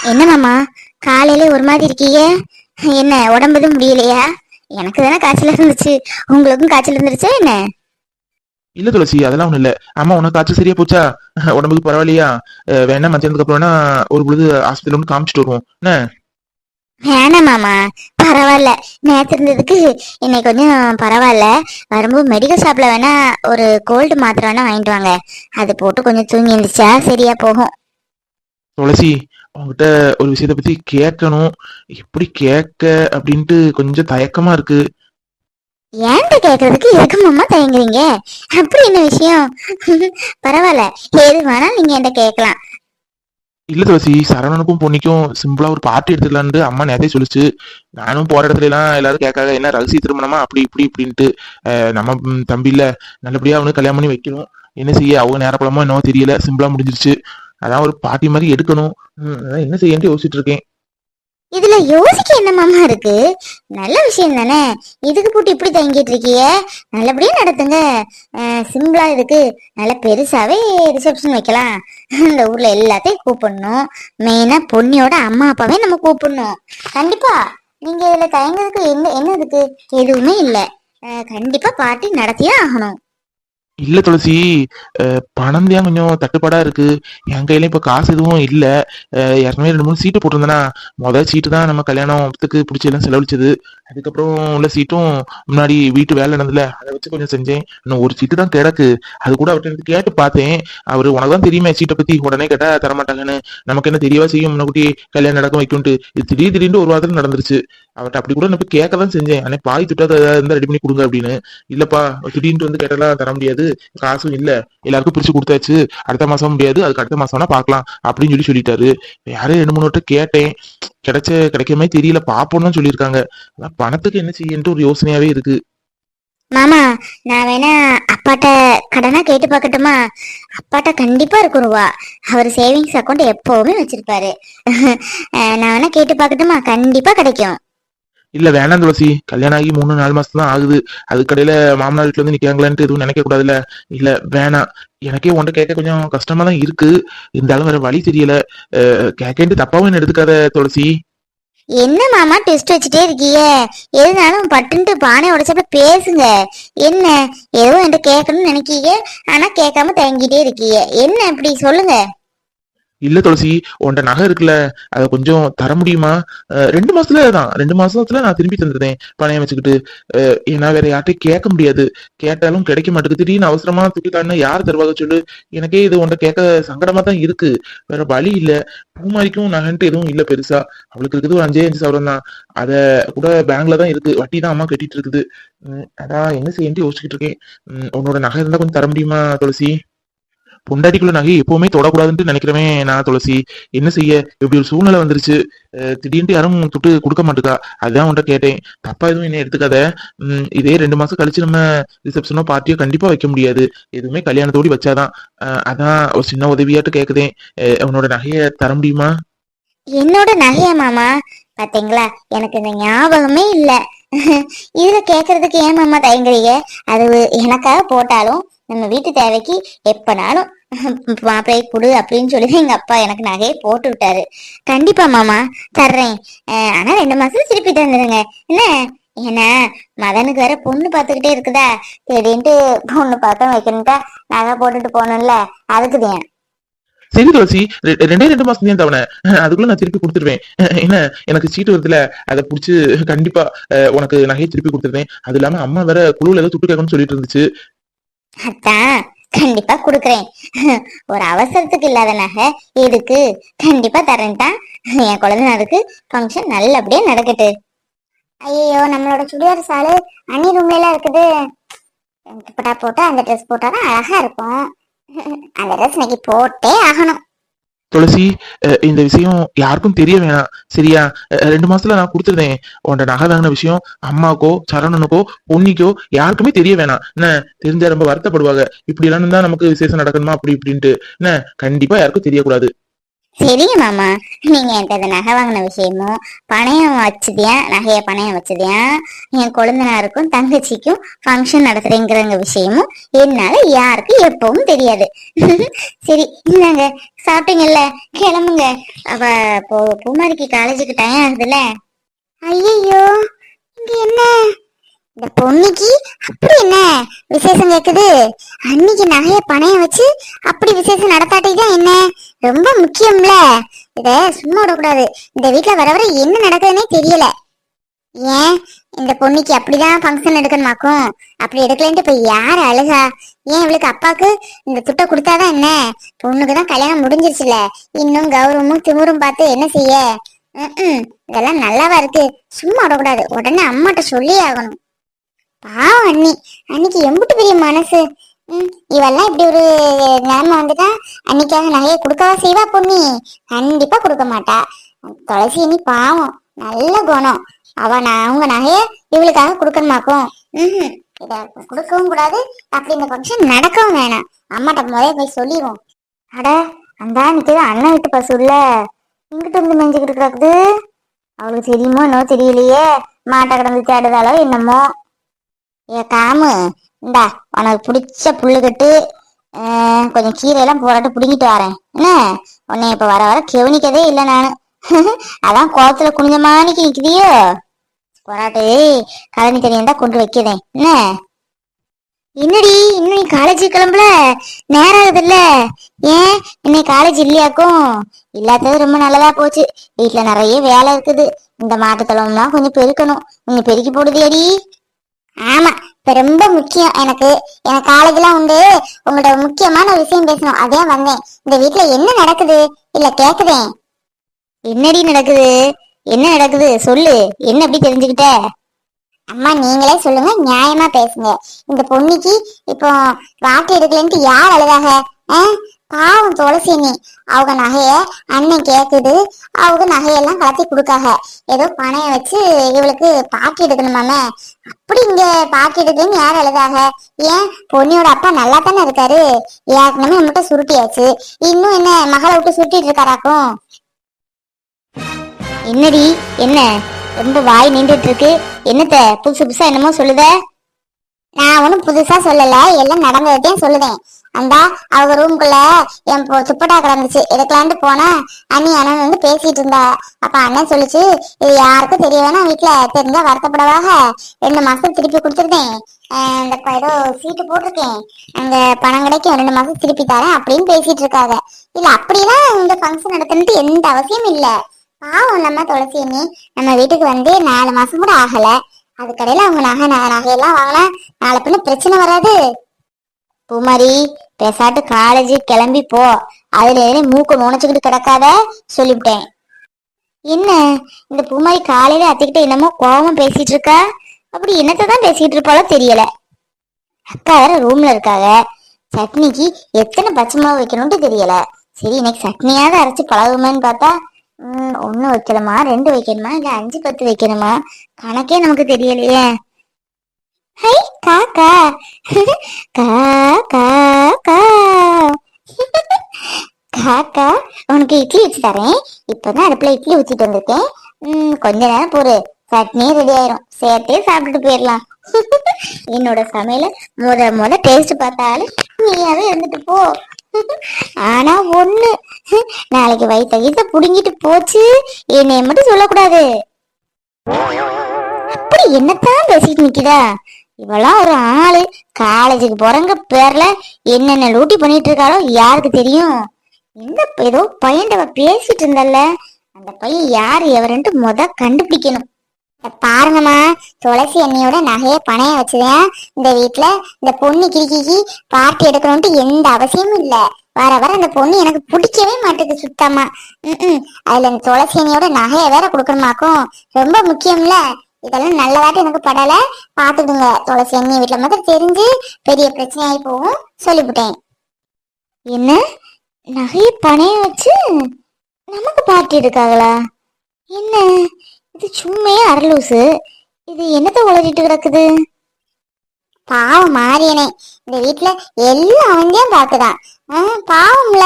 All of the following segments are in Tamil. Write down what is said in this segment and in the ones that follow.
என்ன மாமா காலையில ஒரு மாதிரி இருக்கீங்க? என்ன உடம்புது முடியலையா? எனக்கு தானே காய்ச்சல் இருந்துச்சு. உங்களுக்கும் காய்ச்சல் இருந்துருச்சா என்ன? இல்ல துளசி அதெல்லாம் ஒண்ணும் இல்ல. அம்மா உனக்கு காய்ச்சல் சரியா போச்சா? உடம்புக்கு பரவாயில்லையா? வேணா மத்தியானத்துக்கு அப்புறம்னா ஒரு பொழுது ஹாஸ்பிட்டல் வந்து காமிச்சிட்டு வருவோம். என்ன? வேணாம் மாமா பரவாயில்ல. நேத்து இருந்ததுக்கு இன்னைக்கு கொஞ்சம் பரவாயில்ல. வரும்போது மெடிக்கல் ஷாப்ல வேணா ஒரு கோல்டு மாத்திரை வேணா வாங்கிட்டு வாங்க. அது போட்டு கொஞ்சம் தூங்கி இருந்துச்சா சரியா போகும். துளசி உங்ககிட்ட ஒரு விஷயத்த பத்தி கேட்கணும். எப்படி கேட்க அப்படின்ட்டு கொஞ்சம் தயக்கமா இருக்கு. ஏன்ட்ட கேக்குறதுக்கு எதுக்கு மாமா தயங்குறீங்க? அப்படி என்ன விஷயம்? பரவாயில்ல. எது வேணா நீங்க என்கிட்ட கேட்கலாம். இல்ல துளசி சரவணனுக்கும் பொன்னிக்கும் சிம்பிளா ஒரு பார்ட்டி எடுத்துக்கலான்ட்டு அம்மா நேரத்தையே சொல்லிச்சு. நானும் போற இடத்துல எல்லாம் எல்லாரும் கேட்காங்க என்ன ரகசிய திருமணமா? அப்படி இப்படி இப்படின்ட்டு. நம்ம ம், தம்பி இல்ல. நல்லபடியா அவனுக்கு கல்யாணம் பண்ணி வைக்கணும். என்ன செய்ய? அவங்க நேரப்பழமோ என்னவோ தெரியல. சிம்பிளா முடிஞ்சிருச்சு. அதான் ஒரு பாட்டி மாதிரி எடுக்கணும். என்ன செய்யன்ட்டு யோசிச்சுட்டு இருக்கேன் இதுல யோசிக்க என்ன மாமா இருக்கு? நல்ல விஷயம் தானே? இதுக்கு போட்டு இப்படி தங்கிட்டு இருக்கீங்க நல்லபடியா நடத்துங்க. சிம்பிளா இதுக்கு நல்ல பெருசாவே ரிசப்ஷன் வைக்கலாம். இந்த ஊர்ல எல்லாத்தையும் கூப்பிடணும். மெயினா பொன்னியோட அம்மா அப்பாவே நம்ம கூப்பிடணும். கண்டிப்பா. நீங்க இதுல தயங்குறதுக்கு என்ன என்ன இருக்கு? எதுவுமே இல்ல. கண்டிப்பா பார்ட்டி நடத்தியே ஆகணும். இல்ல துளசி பணம் தான் கொஞ்சம் தட்டுப்பாடா இருக்கு. என் கையில இப்ப காசு எதுவும் இல்ல. இரநூறு ரெண்டு மூணு சீட்டு போட்டிருந்தேனா முதல் சீட்டு தான் நம்ம கல்யாணத்துக்கு பிடிச்சி எல்லாம் செலவழிச்சது. அதுக்கப்புறம் உள்ள சீட்டும் முன்னாடி வீட்டு வேலை நடந்ததுல அதை வச்சு கொஞ்சம் செஞ்சேன். இன்னும் ஒரு சீட்டு தான் கிடக்கு. அது கூட அவர்கிட்ட இருந்து கேட்டு பார்த்தேன். அவரு உனக்கு தான் தெரியுமே சீட்டை பத்தி உடனே கேட்டா தரமாட்டாங்கன்னு. நமக்கு என்ன தெரியவா செய்யும்? முன்னக்கூட்டி கல்யாணம் நடக்கும் வைக்கும்ட்டு இது திடீர் திடீர்னு ஒரு வாரத்துல நடந்துருச்சு. அவர்கிட்ட அப்படி கூட நான் போய் கேட்க தான் செஞ்சேன். அன்னைக்கு பாய் துட்டாத இருந்தா ரெடி பண்ணி கொடுங்க அப்படின்னு. இல்லப்பா திடீர்னு வந்து கேட்டாலாம் தர முடியாது. காசும் இல்ல. எல்லாருக்கும் பிரிச்சு கொடுத்தாச்சு. அடுத்த மாசம் முடியாது. அதுக்கு அடுத்த மாசம் வேணா பார்க்கலாம் அப்படின்னு சொல்லி சொல்லிட்டாரு. யாரும் ரெண்டு மூணு வட்டம் கேட்டேன். கிடைச்ச கிடைக்கிற மாதிரி தெரியல. பாப்போம்னு சொல்லியிருக்காங்க. அதான் பணத்துக்கு என்ன செய்யன்ட்டு ஒரு யோசனையாவே இருக்கு. மாமா நான் வேணா அப்பாட்ட கடனா கேட்டு பார்க்கட்டுமா? அப்பாட்ட கண்டிப்பா இருக்கும் ரூபா அவர் சேவிங்ஸ் அக்கௌண்ட் எப்பவுமே வச்சிருப்பாரு. நான் வேணா கேட்டு பார்க்கட்டுமா? கண்டிப்பா கிடைக்கும். இல்ல வேணாம் துளசி. கல்யாணம் ஆகி மூணு நாலு மாசம் தான் ஆகுது. அதுக்கடையில மாமனார் வீட்டுல இருந்து நிக்காங்களான்ட்டு எதுவும் நினைக்க கூடாதுல்ல இல்ல வேணாம். எனக்கே உன்ட்ட கேட்க கொஞ்சம் கஷ்டமா தான் இருக்கு. இருந்தாலும் வேற வழி தெரியல. அஹ் கேட்கன்ட்டு தப்பாவும் என்ன எடுத்துக்காத துளசி? என்ன மாமா டெஸ்ட் வச்சுட்டே இருக்கீங்க? எதுனாலும் பட்டுன்ட்டு பானை உடைச்சப்ப பேசுங்க. என்ன? ஏதோ என்கிட்ட கேட்கணும்னு நினைக்கீங்க. ஆனா கேட்காம தயங்கிட்டே இருக்கீங்க. என்ன இப்படி சொல்லுங்க? இல்ல துளசி உன்ட நகை இருக்குல்ல அதை கொஞ்சம் தர முடியுமா? ரெண்டு மாசத்துல தான். ரெண்டு மாசத்துல நான் திரும்பி தந்துருந்தேன் பணையம் வச்சுக்கிட்டு. ஏன்னா வேற யார்ட்டையும் கேட்க முடியாது. கேட்டாலும் கிடைக்க மாட்டேங்குது. திடீர்னு அவசரமா தூக்கி தானே யார் தருவாங்க சொல்லு? எனக்கே இது உன்ட கேட்க சங்கடமா தான் இருக்கு. வேற வழி இல்ல. பூமாரிக்கும் நகைன்ட்டு எதுவும் இல்ல பெருசா. அவளுக்கு இருக்குது ஒரு அஞ்சே அஞ்சு சவரம் தான். அத கூட பேங்க்ல தான் இருக்கு. வட்டி தான் அம்மா கட்டிட்டு இருக்குது. அதான் என்ன செய்யன்ட்டு யோசிச்சுட்டு இருக்கேன். உன்னோட நகை இருந்தா கொஞ்சம் தர முடியுமா துளசி? பொண்டாட்டிக்குள்ள நகை எப்பவுமே தொடக்கூடாதுன்ட்டு நினைக்கிறவன் நான் துளசி. என்ன செய்ய? இப்படி ஒரு சூழ்நிலை வந்துருச்சு. அஹ் திடீர்னு யாரும் தொட்டு கொடுக்க மாட்டுக்கா? அதான் உன்ட்ட கேட்டேன். தப்பா எதுவும் என்ன எடுத்துக்காத. உம் இதே ரெண்டு மாசம் கழிச்சு நம்ம ரிசப்ஷனோ பார்ட்டியோ கண்டிப்பா வைக்க முடியாது. எதுவுமே கல்யாணத்தோடி வச்சாதான். அதான் ஒரு சின்ன உதவியாட்டு கேக்குதேன் அஹ் உன்னோட நகையை தர முடியுமா? என்னோட நகைய மாமா? பாத்தீங்களா? எனக்கு இந்த ஞாபகமே இல்ல. இதுல கேக்குறதுக்கு ஏன் மாமா தயங்குறீங்க? அது எனக்காக போட்டாலும் நம்ம வீட்டு தேவைக்கு எப்பனாலும் மாப்பிளை கொடு அப்படின்னு சொல்லி எங்க அப்பா எனக்கு நகையை போட்டு விட்டாரு. கண்டிப்பா மாமா தர்றேன். ஆனா ரெண்டு மாசம் திருப்பி தந்துடுங்க என்ன? ஏன்னா மதனுக்கு வேற பொண்ணு பார்த்துக்கிட்டே இருக்குதா? சரின்ட்டு பொண்ணு பார்த்தா வைக்கணுட்டா நகை போட்டுட்டு போகணும்ல அதுக்குதான் சரி துளசி ரெ- ரெண்டே ரெண்டு மாசம் தான் தவணை. அதுக்குள்ள நான் திருப்பி கொடுத்துருவேன். என்ன எனக்கு சீட்டு வருதுல அதை புடிச்சு கண்டிப்பா அஹ் உனக்கு நகையை திருப்பி கொடுத்துருவேன்? அது இல்லாம அம்மா வேற குழுல ஏதோ துட்டு கேட்கணும்னு சொல்லிட்டு இருந்துச்சு. அதான் கண்டிப்பா குடுக்கறேன். ஒரு அவசரத்துக்கு இல்லாத நகை. எதுக்கு? கண்டிப்பா தரேன்டா என் குழந்தைக்கு ஃபங்க்ஷன் நல்லபடியா நடக்கட்டு. ஐயோ நம்மளோட சுடிதார் சாலு அணி ரூம்ல எல்லாம் இருக்குது. போட்டா போட்டா அந்த ட்ரெஸ் போட்டாதான் அழகா இருக்கும். அந்த ட்ரெஸ் இன்னைக்கு போட்டே ஆகணும். துளசி அஹ் இந்த விஷயம் யாருக்கும் தெரிய வேணாம். சரியா? அஹ் ரெண்டு மாசத்துல நான் கொடுத்துருந்தேன் உன்ட நகை வாங்கின விஷயம் அம்மாக்கோ சரவணனுக்கோ பொன்னிக்கோ யாருக்குமே தெரிய வேணாம். என்ன? தெரிஞ்சா ரொம்ப வருத்தப்படுவாங்க. இப்படி எல்லாம் தான் நமக்கு விசேஷம் நடக்கணுமா? அப்படி இப்படின்ட்டு. என்ன? கண்டிப்பா யாருக்கும் தெரியக்கூடாது. சரிங்க மாமா. நீங்க என்கிட்ட நகை வாங்கின விஷயமும் பணயம் வச்சதையா? நகைய பணயம் வச்சதையா? என் கொழுந்தனாருக்கும் தங்கச்சிக்கும் ஃபங்க்ஷன் நடத்துறேங்கிறங்க விஷயமும் என்னால யாருக்கும் எப்பவும் தெரியாது. சரி இந்தாங்க. சாப்பிட்டீங்கல்ல? கிளம்புங்க. அவ போ பூமாரிக்கு காலேஜுக்கு டைம் ஆகுதுல்ல? ஐயோ இங்க என்ன? இந்த பொண்ணுக்கு அப்படி என்ன விசேஷம் கேக்குது? அன்னைக்கு நகைய பணையம் வச்சு அப்படி விசேஷம் நடத்தாட்டிதான் என்ன? முக்கியம்ல? இத சும்மா விடக்கூடாது. இந்த வீட்ல வர வர என்ன நடக்குதுன்னே தெரியல. ஏன்? இந்த பொண்ணுக்கு அப்படிதான் ஃபங்க்ஷன் எடுக்கணுமாக்கும்? அப்படி எடுக்கலன்ட்டு இப்ப யார் அழுகா? ஏன் இவளுக்கு அப்பாக்கு இந்த துட்டை கொடுத்தாதான் என்ன? பொண்ணுக்கு தான் கல்யாணம் முடிஞ்சிருச்சுல. இன்னும் கௌரவமும் திமுறும் பார்த்து என்ன செய்ய? இதெல்லாம் நல்லாவா இருக்கு. சும்மா விடக்கூடாது. உடனே அம்மாட்ட சொல்லி ஆகணும். பாவம் அண்ணி. அன்னைக்கு எம்பிட்டு பெரிய மனசு. இவெல்லாம் இப்படி ஒரு நிலைமை வந்துட்டா அன்னைக்காக நகையை கொடுக்கவா செய்வா பொண்ணி கண்டிப்பா கொடுக்க மாட்டா. துளசி நீ பாவம். நல்ல குணம். அவ நான் அவங்க நகைய இவளுக்காக கொடுக்கணுமாக்கும் ம் இத கொடுக்கவும் கூடாது. அப்படி இந்த ஃபங்க்ஷன் நடக்கவும் வேணாம். அம்மாட்ட முதல்ல போய் சொல்லிடுவோம் அட அந்த நிற்கிறது அண்ணன் வீட்டு பசு இல்ல. இங்கிட்டு வந்து மெஞ்சுக்கிட்டு கிடக்குது. அவளுக்கு தெரியுமோ என்னோ தெரியலையே. மாட்டை கிடந்து தேடுதாலோ என்னமோ. ஏ காமு இந்தா உனக்கு பிடிச்ச புல்லுக்கட்டு ஆஹ், கொஞ்சம் கீரையெல்லாம் போராட்டு பிடுங்கிட்டு வரேன். என்ன? உன்னை இப்ப வர வர கெவனிக்கதே இல்லை நானு. அதான் குளத்துல குனிஞ்ச மாணிக்கு நிக்குதியோ? போராட்டு கழனி தெரியும் தான் கொண்டு வைக்கிறேன். என்ன? என்னடி இன்னும் நீ காலேஜ் கிளம்பல? நேரம் ஆகுதுல்ல ஏன்? இன்னைக்கு காலேஜ் இல்லையாக்கும்? இல்லாதது ரொம்ப நல்லதா போச்சு. வீட்டுல நிறைய வேலை இருக்குது. இந்த மாட்டுத்தளம்லாம் கொஞ்சம் பெருக்கணும். நீங்க பெருக்கி போடுதியடி. ஆமா இப்ப ரொம்ப முக்கியம். எனக்கு எனக்கு காலேஜ்லாம் உண்டு. உங்கள்ட்ட ஒரு முக்கியமான விஷயம் பேசணும். அதே வந்தேன். இந்த வீட்ல என்ன நடக்குது? இல்ல கேக்குதேன் என்னடி நடக்குது? என்ன நடக்குது? சொல்லு. என்ன அப்படி தெரிஞ்சுக்கிட்ட? அம்மா நீங்களே சொல்லுங்க. நியாயமா பேசுங்க. இந்த பொண்ணுக்கு இப்போ வாட்டி எடுக்கலன்ட்டு யார் அழுதாக? பாவம் துளசினி அவங்க நகைய அண்ணன் கேக்குது. அவங்க நகையெல்லாம் கலத்தி கொடுக்காக. ஏதோ பணைய வச்சு இவளுக்கு பாக்கி எடுக்கணுமாமே? அப்படி இங்க பாக்கி எடுக்குன்னு யார் எழுதாக ஏன்? பொண்ணியோட அப்பா நல்லா தானே இருக்காரு. ஏற்கனவே நம்மகிட்ட சுருட்டியாச்சு. இன்னும் என்ன மகளை விட்டு சுருட்டிட்டு இருக்காராக்கும்? என்னடி? என்ன? ரொம்ப வாய் நின்றுட்டு இருக்கு. என்னத்த புதுசு புதுசா என்னமோ சொல்லுத? நான் ஒன்றும் புதுசா சொல்லல. எல்லாம் நடந்ததையும் சொல்லுதேன். அந்தா அவங்க ரூம்குள்ள என் துப்பட்டா கிடந்துச்சு எடுக்கலான்ட்டு போனா அண்ணி அண்ணன் வந்து பேசிட்டு இருந்தா அப்ப அண்ணன் சொல்லுச்சு இது யாருக்கும் தெரிய வேணாம் வீட்டுல தெரிஞ்சா வருத்தப்படவாக ரெண்டு மாசம் திருப்பி கொடுத்துருந்தேன். ஆஹ் இந்த ஏதோ சீட்டு போட்டிருக்கேன். அந்த பணம் கிடைக்கும் ரெண்டு மாசம் திருப்பி தரேன் அப்படின்னு பேசிட்டு இருக்காங்க இல்ல அப்படிலாம் இந்த ஃபங்க்ஷன் நடத்தணுட்டு எந்த அவசியம் இல்ல. பாவம் நம்ம துளசி அண்ணி. நம்ம வீட்டுக்கு வந்து நாலு மாசம் கூட ஆகல. அதுக்கடையில அவங்க நகை நகை நகையெல்லாம் வாங்கினா நாளை பின்ன பிரச்சனை வராது. பூமாரி பேசாட்டு காலேஜ் கிளம்பி போ. அதுல எதுல மூக்க நுழைச்சுக்கிட்டு கிடக்காத? சொல்லிவிட்டேன். என்ன? இந்த பூமாரி காலையில அத்திக்கிட்ட என்னமோ கோபம் பேசிட்டு இருக்கா? அப்படி என்னத்தான் பேசிட்டு இருப்பாளோ தெரியல. அக்கா வேற ரூம்ல இருக்காங்க சட்னிக்கு எத்தனை பச்சை மிளகு வைக்கணும்ட்டு தெரியல. சரி இன்னைக்கு சட்னியாவது அரைச்சு பழகுமேன்னு பார்த்தா ம், வைக்கணுமா ரெண்டு வைக்கணுமா? இல்ல அஞ்சு பத்து வைக்கணுமா? கணக்கே நமக்கு தெரியலையே. ஹை காக்கா கா காக்கா உனக்கு இட்லி வச்சு தரேன். இப்போதான் அடுப்புல இட்லி ஊத்திட்டு வந்திருக்கேன். கொஞ்ச நேரம் பொறு சட்னி ரெடி ஆயிரும். சேர்த்தே சாப்பிட்டுட்டு போயிடலாம் என்னோட சமையல முத முத டேஸ்ட் பார்த்தாலும் நீயாவே இருந்துட்டு போ. ஆனா ஒண்ணு நாளைக்கு வயித்த வயித்த புடுங்கிட்டு போச்சு. என்னைய மட்டும் சொல்லக்கூடாது. அப்படி என்னத்தான் பேசிட்டு நிக்கிறா இவெல்லாம் ஒரு ஆளு. காலேஜுக்கு போறங்க பேர்ல என்னென்ன லூட்டி பண்ணிட்டு இருக்காளோ யாருக்கு தெரியும்? இந்த ஏதோ பையன்டவ பேசிட்டு இருந்தல்ல அந்த பையன் யாரு எவருன்ட்டு முத கண்டுபிடிக்கணும். பாருங்கம்மா. துளசி அண்ணியோட நகைய பணைய வச்சுதான் இந்த வீட்டுல இந்த பொண்ணு கிரிக்கிக்கு பார்ட்டி எடுக்கணும்ட்டு எந்த அவசியமும் இல்ல. வர வர அந்த பொண்ணு எனக்கு பிடிக்கவே மாட்டேங்குது சுத்தமா. ம் அதுல இந்த துளசி அண்ணியோட நகைய வேற கொடுக்கணுமாக்கும். ரொம்ப முக்கியம்ல. இதெல்லாம் நல்லதாட்டு எனக்கு படல. பாத்துடுங்க துளசி அண்ணி வீட்டுல மட்டும் தெரிஞ்சு பெரிய பிரச்சனையாகி போகும். சொல்லிவிட்டேன் என்ன? நகைய பணைய வச்சு நமக்கு பார்ட்டி இருக்காங்களா என்ன? இது சும்மையே அரலூசு இது என்னத்த உளறிட்டு கிடக்குது? பாவம் மாறியனே இந்த வீட்டுல எல்லாம் அவன்தான் பாக்குதான் பாவம்ல.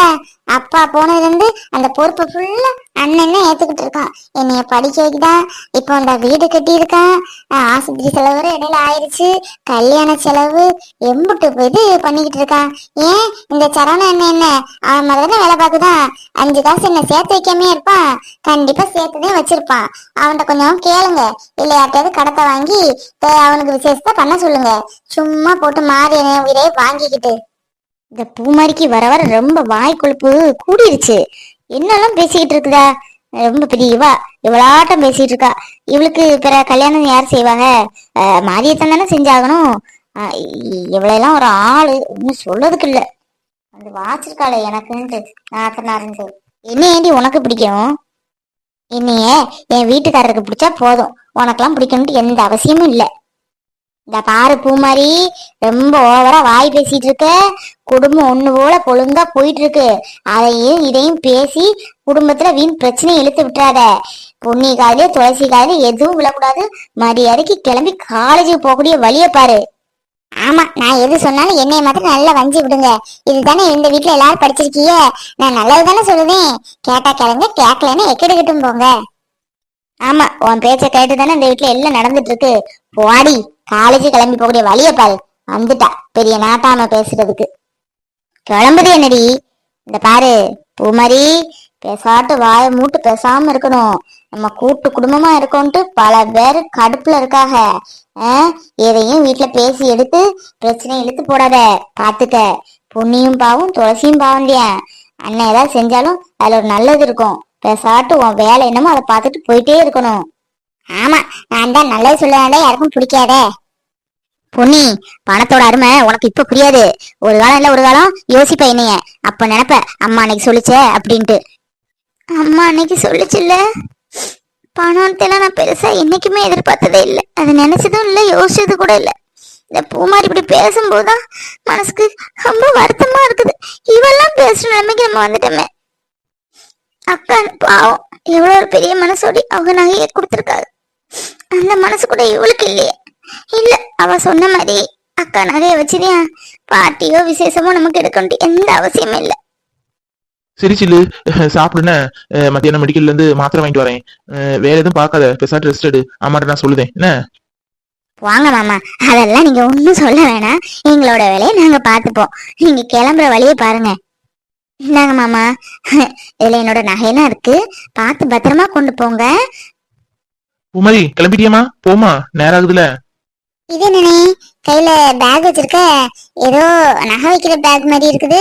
அப்பா போனதுலேருந்து அந்த பொறுப்பை ஃபுல்லா அண்ணன் ஏத்துக்கிட்டு இருக்கான். என்னைய படிக்க வைக்கிதான் இப்போ அந்த வீடு கட்டியிருக்கான் ஆஸ்பத்திரி செலவு இடையில ஆயிடுச்சு கல்யாண செலவு எம்புட்டு இது பண்ணிக்கிட்டு இருக்கான் ஏன்? இந்த சரவண அண்ணன் என்ன? அவன் மாதிரி வேலை பார்க்குதான் அஞ்சு காசு என்ன சேர்த்து வைக்காமே இருப்பான். கண்டிப்பா சேர்த்துதான் வச்சிருப்பான். அவன்கிட்ட கொஞ்சம் கேளுங்க. இல்ல யார்கிட்டயாவது கடத்தை வாங்கி அவனுக்கு விசேஷத்தை பண்ண சொல்லுங்க. சும்மா போட்டு மாறி உயிரே வாங்கிக்கிட்டு. இந்த பூமாரிக்கு வர வர ரொம்ப வாய் கொழுப்பு கூடிருச்சு. என்னெல்லாம் பேசிக்கிட்டு இருக்குதா? ரொம்ப பெரிய இவா. இவளாட்டம் பேசிட்டு இருக்கா. இவளுக்கு பிற கல்யாணம் யார் செய்வாங்க? மாரியத்தன் மாரியத்தான் தானே செஞ்சாகணும். அஹ், இவளெல்லாம் ஒரு ஆளு. ஒன்றும் சொல்லதுக்கு இல்லை. அந்த வாச்சிருக்காளே எனக்குன்ட்டு நாத்தனாருன்ட்டு. என்ன ஏண்டி உனக்கு பிடிக்கும்? என்னைய என் வீட்டுக்காரருக்கு பிடிச்சா போதும். உனக்கெல்லாம் பிடிக்கணும்ட்டு எந்த அவசியமும் இல்லை. இந்த பாரு பூமாரி ரொம்ப ஓவரா வாய் பேசிட்டு இருக்க. குடும்பம் ஒண்ணு போல ஒழுங்கா போயிட்டு இருக்கு. அதையும் இதையும் பேசி குடும்பத்துல வீண் பிரச்சனையை இழுத்து விட்டுறாத. பொன்னி காதலே துளசி காதலே எதுவும் விழக்கூடாது. மரியாதைக்கு கிளம்பி காலேஜுக்கு போகக்கூடிய வழியை பாரு. ஆமா நான் எது சொன்னாலும் என்னை மட்டும் நல்லா வஞ்சி விடுங்க. இதுதானே இந்த வீட்டுல எல்லாரும் படிச்சிருக்கீங்க. நான் நல்லது தானே சொல்லுவேன். கேட்டா கிளங்க கேட்கலன்னு எக்கெடுக்கட்டும் போங்க. ஆமா உன் பேச்ச கேட்டு தானே இந்த வீட்டுல எல்லாம் நடந்துட்டு இருக்கு போடி காலேஜ் கிளம்பி போகக்கூடிய வழிய பாரு. வந்துட்டா பெரிய நாட்டாம பேசுறதுக்கு. கிளம்புது என்னடி? இந்த பாரு பூமாரி பேசாட்டு வாய மூட்டு பேசாம இருக்கணும். நம்ம கூட்டு குடும்பமா இருக்கோன்ட்டு பல பேர் கடுப்புல இருக்காக ஆ, எதையும் வீட்டுல பேசி எடுத்து பிரச்சனை இழுத்து போடாத. பாத்துக்க. புண்ணியும் பாவும் துளசியும் பாவம் இல்லையா அண்ணன் ஏதாவது செஞ்சாலும் அதுல ஒரு நல்லது இருக்கும். பேசாட்டு உன் வேலை என்னமோ அதை பார்த்துட்டு போயிட்டே இருக்கணும். ஆமா நான் தான் நல்லது சொல்லுவாங்க யாருக்கும் பிடிக்காதே. பொன்னி பணத்தோட அருமை உனக்கு இப்ப புரியாது. ஒரு காலம் இல்ல ஒரு காலம் யோசிப்ப என்னைய. அப்ப நினைப்ப அம்மா அன்னைக்கு சொல்லிச்ச அப்படின்ட்டு. அம்மா அன்னைக்கு சொல்லிச்சுல்ல. பணத்தெல்லாம் நான் பெருசா என்னைக்குமே எதிர்பார்த்ததே இல்லை. அது நினைச்சதும் இல்லை யோசிச்சது கூட இல்லை. இந்த பூமாரி இப்படி பேசும்போதுதான் மனசுக்கு ரொம்ப வருத்தமா இருக்குது. இவெல்லாம் பேசுற நிலைமைக்கு நம்ம வந்துட்டோமே. அக்கா பாவம். எவ்வளவு ஒரு பெரிய மனசோடி அவங்க நகையை கொடுத்துருக்காங்க அந்த மனசு கூட இவளுக்கு இல்லையே. இல்ல அவ சொன்ன மாதிரி அக்கா நகைய வச்சுதியா பாட்டியோ விசேஷமோ நமக்கு எடுக்கணும் எந்த அவசியமும் இல்ல. சரி சில்லு. சாப்பிடுன மத்தியானம் மெடிக்கல்ல இருந்து மாத்திரை வாங்கிட்டு வரேன். வேற எதுவும் பார்க்காத. பெசாட்டு ரெஸ்ட் எடு. அம்மாட்ட நான் சொல்லுதேன். என்ன? வாங்க மாமா. அதெல்லாம் நீங்க ஒண்ணும் சொல்ல வேணாம். எங்களோட வேலையை நாங்க பாத்துப்போம் நீங்க கிளம்புற வழியை பாருங்க. இந்தாங்க மாமா. இதுல என்னோட நகையெல்லாம் இருக்கு. பார்த்து பத்திரமா கொண்டு போங்க. பூமாரி கிளம்பிட்டியாமா போமா நேரம் ஆகுதுல. இது என்னனே கையில பேக் வச்சிருக்க? ஏதோ நகை வைக்கிற பேக் மாதிரி இருக்குது.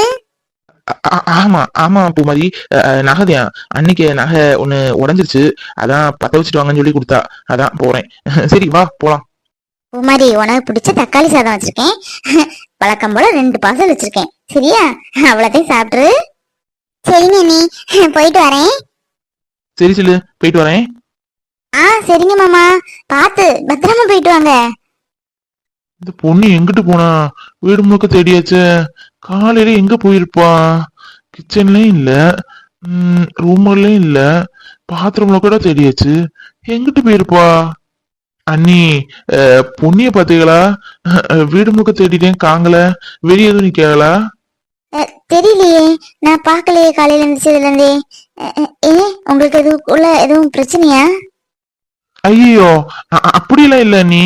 ஆமா ஆமா பூமாரி அஹ், நகைதான் அன்னைக்கு நகை ஒண்ணு உடைஞ்சிருச்சு. அதான் பத்த வச்சுட்டு வாங்கன்னு சொல்லி கொடுத்தா. அதான் போறேன். சரி வா போலாம். பூமாரி உனக்கு பிடிச்ச தக்காளி சாதம் வச்சிருக்கேன். வழக்கம் போல ரெண்டு பார்சல் வச்சிருக்கேன். சரியா அவ்வளோத்தையும் சாப்பிட்ரு சரிங்க நீ போயிட்டு வரேன். சரி சில்லு போயிட்டு வரேன். ஆ சரிங்க மாமா. பார்த்து பத்திரமா போயிட்டு வாங்க. இந்த பொண்ணு எங்கிட்டு போனா? வீடு முழுக்க தேடியாச்சே. காலையில எங்க போயிருப்பா? கிச்சன்லயும் இல்ல. ரூம்லயும் இல்ல. பாத்ரூம்ல கூட தேடியாச்சு. எங்கிட்டு போயிருப்பா? அண்ணி பொண்ணிய பாத்தீங்களா? வீடு முழுக்க தேடிட்டேன் காங்கல. வெளியே எதுவும் நிக்காங்களா தெரியலையே. நான் பார்க்கலையே காலையில இருந்துச்சதுல இருந்தே. அ, அ, ஏ உங்களுக்கு எதுவும் உள்ள எதுவும் பிரச்சனையா? ஐயோ அப்படியெல்லாம் இல்ல நீ.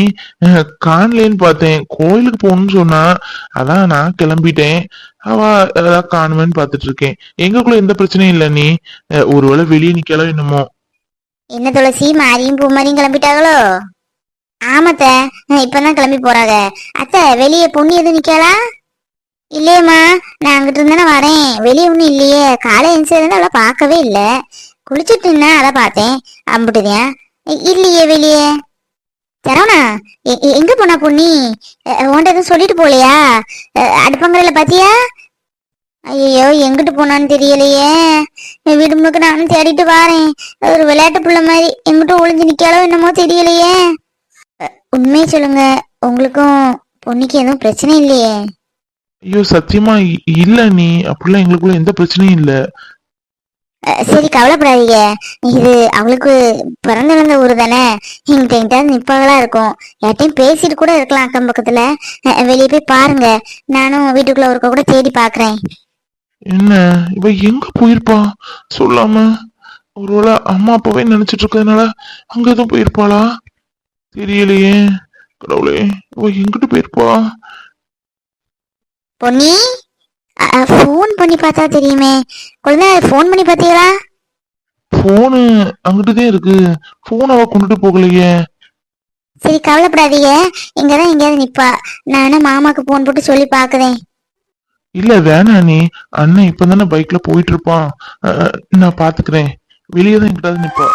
காணலேன்னு பார்த்தேன். கோயிலுக்கு போகணும்னு சொன்னா அதான் நான் கிளம்பிட்டேன். அவ ஏதாவது காணுமேன்னு பார்த்துட்டு இருக்கேன். எங்களுக்குள்ள எந்த பிரச்சனையும் இல்ல நீ. ஒருவேளை வெளியே நிக்கலாம் என்னமோ. என்ன துளசி மாரியும் பூமாரியும் கிளம்பிட்டாங்களோ? ஆமாத்த. இப்பதான் கிளம்பி போறாங்க. அத்தை வெளியே பொண்ணு எதுவும் நிக்கலா? இல்லையம்மா நான் அங்கிட்டு இருந்தானே வரேன். வெளியே ஒன்றும் இல்லையே. காலை எழுந்திருந்து அவளை பார்க்கவே இல்லை. குளிச்சுட்டு இருந்தா அதை பார்த்தேன். அம்பிட்டுதியா? இல்லையே வெளியே. சரவணா எங்க போனா பொண்ணி உன்ட்ட உன்கிட்ட எதுவும் சொல்லிட்டு போலையா? அஹ், அடுப்பங்கரையில பாத்தியா? ஐயோ எங்கிட்டு போனான்னு தெரியலையே. வீடு முழுக்க நானும் தேடிட்டு வாரேன். ஒரு விளையாட்டு பிள்ளை மாதிரி எங்கிட்ட ஒளிஞ்சு நிக்காலோ என்னமோ தெரியலையே. உண்மையை சொல்லுங்க. உங்களுக்கும் பொண்ணுக்கு எதுவும் பிரச்சனை இல்லையே. ஐயோ சத்தியமா இல்ல நீ. அப்படிலாம் எங்களுக்குள்ள எந்த பிரச்சனையும் இல்ல. சரி கவலைப்படாதீங்க. இது அவளுக்கு பிறந்து வளர்ந்த ஊர் தானே. எங்கிட்ட எங்கிட்ட நிப்பாங்களா இருக்கும். யார்ட்டையும் பேசிட்டு கூட இருக்கலாம் அக்கம் பக்கத்துல. வெளியே போய் பாருங்க. நானும் வீட்டுக்குள்ள ஒருக்க கூட தேடி பாக்குறேன். என்ன? இவ எங்க போயிருப்பா? சொல்லாம. ஒருவேளை அம்மா அப்பாவே நினைச்சிட்டு இருக்கிறதுனால அங்க எதுவும் போயிருப்பாளா? தெரியலையே. கடவுளே இவ எங்கிட்டு போயிருப்பா? பொன்னி? ஃபோன் பண்ணி பார்த்தா தெரியுமே. குழந்தை ஃபோன் பண்ணி பார்த்தீங்களா? போனு அங்கிட்டுதான் இருக்கு. போன் அவ கொண்டுட்டு போகலையே. சரி கவலைப்படாதீங்க. இங்கதான் எங்கேயாவது நிப்பா. நான் வேணா மாமாக்கு ஃபோன் போட்டு சொல்லி பார்க்குறேன். இல்ல வேணாம் நீ. அண்ணன் இப்பதானே பைக்ல போயிட்டு இருப்பான். நான் பாத்துக்கிறேன் வெளியே தான் எங்கிட்டாவது நிப்பா.